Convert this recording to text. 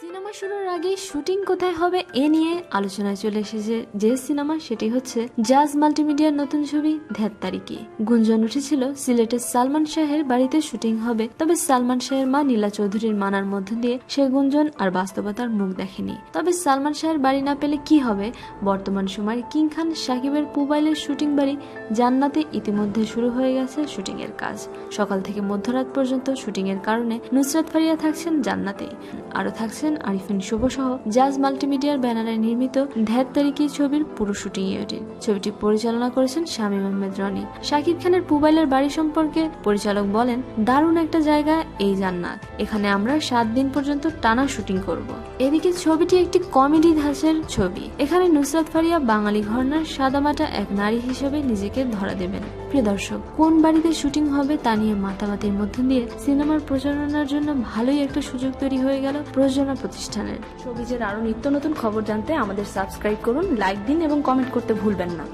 Cinema শুরুর আগে shooting কোথায় হবে এ নিয়ে আলোচনায় চলে এসেছে যে সিনেমা সেটি হচ্ছে জাজ মাল্টিমিডিয়ার নতুন ছবি ধ্যাত তারিকি গুঞ্জন উঠেছিল সিলেটের সালমান শাহের বাড়িতে শুটিং হবে। তবে সালমান শাহের মা নীলা চৌধুরীর মানার মধ্য দিয়ে সে গুঞ্জন আর বাস্তবতার মুখ দেখেনি। তবে সালমান শাহের বাড়ি না পেলে কি হবে? বর্তমান সময়ে কিং খান সাকিবের পুবাইলের শুটিং বাড়ি জান্নাতে ইতিমধ্যে শুরু হয়ে গেছে শুটিং এর কাজ। সকাল থেকে মধ্যরাত পর্যন্ত শুটিং এর কারণে নুসরাত ফারিয়া থাকছেন জান্নাতেই। আরও থাকছেন আরিফিন শুভ সহ জাজ মাল্টিমিডিয়ার ব্যানারে নির্মিত ধ্যাত তারিকি ছবির পুরো শুটিং ইউনিট। ছবিটি পরিচালনা করেছেন শামীম আহমেদ রনি। শাকিব খানের পুবাইলের বাড়ি সম্পর্কে পরিচালক বলেন, দারুণ একটা জায়গা এই জান্নাত। এখানে আমরা সাত দিন পর্যন্ত টানা শুটিং করব। এদিকে ছবিটি একটি কমেডি ধাঁচের ছবি। এখানে নুসরাত ফারিয়া বাঙালি ঘরনার সাদামাটা এক নারী হিসেবে নিজেকে ধরা দেবেন। প্রিয় দর্শক, কোন বাড়িতে শুটিং হবে তা নিয়ে মাতামাতির মধ্য দিয়ে সিনেমার প্রচারণার জন্য ভালোই একটা সুযোগ তৈরি হয়ে গেল প্রযোজনা প্রতিষ্ঠানের। শোবিজের আরও নিত্য নতুন খবর জানতে আমাদের সাবস্ক্রাইব করুন, লাইক দিন এবং কমেন্ট করতে ভুলবেন না।